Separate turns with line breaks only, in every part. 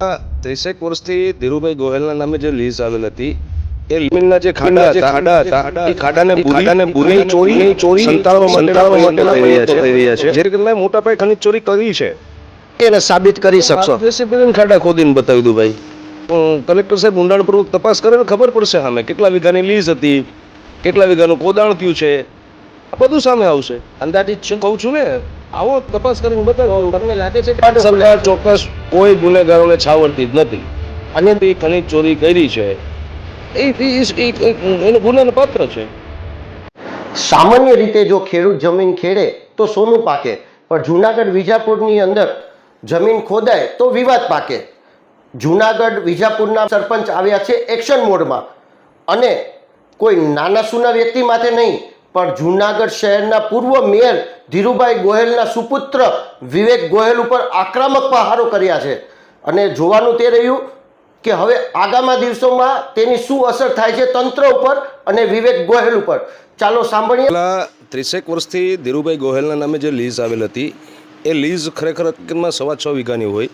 ત્રીસેક વર્ષથી ધીરુભાઈ ગોહેલના નામે જે લીઝ આવેલ હતી એ જમીનના જે ખાડા હતા ખાડા હતા. એ ખાડાને ખાડાને બુરી ચોરી ચોરી માટેના પ્રયત્નો થઈ રહ્યા છે. જે રીતે મોટા પાયે ખનિજ ચોરી કરી છે.
એને સાબિત કરી શકશો.
જેસીબી ખાડા ખોદીને બતાવી દઉં ભાઈ. કલેક્ટર સાહેબ ઊંડાણપૂર્વક તપાસ કરે ને ખબર પડશે સામે કેટલા વીઘાની લીઝ હતી કેટલા વીઘાનું કોદાણ થયું છે. આ બધું સામે આવશે.
અંદાજિત
કહું છું ને આવો તપાસ કરીને બતાવો. તમને લાગે છે કે સરકાર ચોક્કસ કોઈ ગુનેગારોને છાવરતી જ નથી. અને એ ખનીજ ચોરી કરી છે. એ- એનો ગુનાનો પાત્ર છે.
સામાન્ય રીતે જો ખેડૂત જમીન ખેડે તો સોનું પાકે, પણ જુનાગઢ વિજાપુરની અંદર જમીન ખોદાય તો વિવાદ પાકે. જુનાગઢ વિજાપુરના સરપંચ આવ્યા છે એક્શન મોડમાં. અને કોઈ નાના સુના વ્યક્તિ માટે નહીં પણ જુનાગઢ શહેરના પૂર્વ મેયર ધીરુભાઈ ગોહેલના સુપુત્ર વિવેક ગોહેલ ઉપર આક્રમક પ્રહારો કર્યા છે. અને જોવાનું તે રહ્યું કે હવે આગામી દિવસોમાં તેની શું અસર થાય છે તંત્ર ઉપર અને વિવેક ગોહેલ ઉપર. ચાલો સાંભળીએ.
ત્રીસેક વર્ષથી ધીરુભાઈ ગોહેલના નામે જે લીઝ આવેલ હતી, એ લીઝ ખરેખર સવા છ વીઘાની હોય.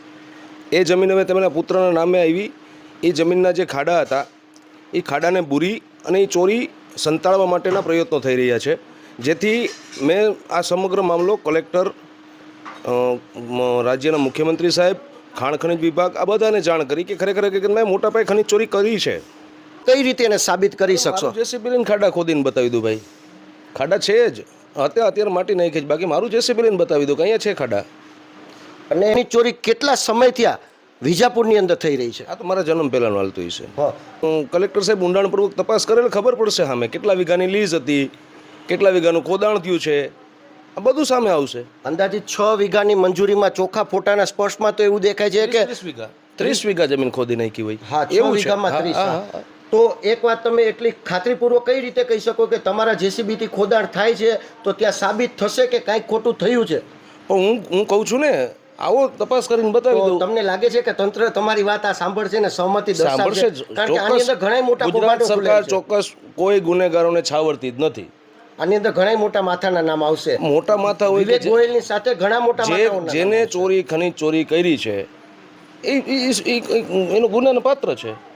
એ જમીન હવે તેમના પુત્રના નામે આવી. એ જમીનના જે ખાડા હતા, એ ખાડાને બુરી અને એ ચોરી સંતાડવા માટેના પ્રયત્નો થઈ રહ્યા છે. જેથી મેં આ સમગ્ર મામલો કલેક્ટર રાજ્યના મુખ્યમંત્રી સાહેબ ખાણ ખનિજ વિભાગ આ બધાને જાણ કરી કે ખરેખર હકીકતમાં મોટા પાયે ખનિજ ચોરી કરી છે.
કઈ રીતે એને સાબિત કરી શકશો?
જેસીબી ખાડા ખોદીને બતાવી દઉં ભાઈ. ખાડા છે જ. અત્યારે અત્યારે માટી નાખી જ બાકી મારું જેસીબી બતાવી દઉં કે અહીંયા છે ખાડા.
અને એની ચોરી કેટલા સમય થયા? વિજાપુરની અંદર થઈ રહી છે.
આ તો મારા જન્મ પહેલાંનું હાલતું હશે.
હા.
કલેક્ટર સાહેબ ઊંડાણપૂર્વક તપાસ કરેલ ખબર પડશે સામે કેટલા વીઘાની લીઝ હતી કેટલા વીઘાનું ખોદાણ થયું છે આ બધું સામે આવશે.
અંદાજિત છ વીઘાની મંજૂરીમાં ચોખ્ખા ફોટાના સ્પર્શમાં તો એવું દેખાય છે કે
ત્રીસ વીઘા. ત્રીસ વીઘા જમીન ખોદી નાખી હોય.
હા
એવું
વીઘામાં ત્રીસ. તો એક વાત તમે એટલી ખાતરીપૂર્વક કઈ રીતે કહી શકો કે તમારા જેસીબીથી ખોદાણ થાય છે તો ત્યાં સાબિત થશે કે કાંઈક ખોટું થયું છે?
પણ હું હું કહું છું ને આવો તપાસ કરીને બતાવી દઉં.
તમને લાગે છે કે તંત્ર તમારી વાત આ સાંભળશે ને સહમતિ
સાંભળશે ચોક્કસ
ઘણા મોટા
ગુજરાત સરકાર ચોક્કસ કોઈ ગુનેગારોને છાવરતી જ નથી.
આની અંદર ઘણા મોટા માથાના નામ આવશે.
મોટા માથા હોય
વિવેક ગોયલની સાથે ઘણા મોટા
જે જેને ચોરી ખનીજ ચોરી કરી છે એ- એનો ગુનાનો પાત્ર છે.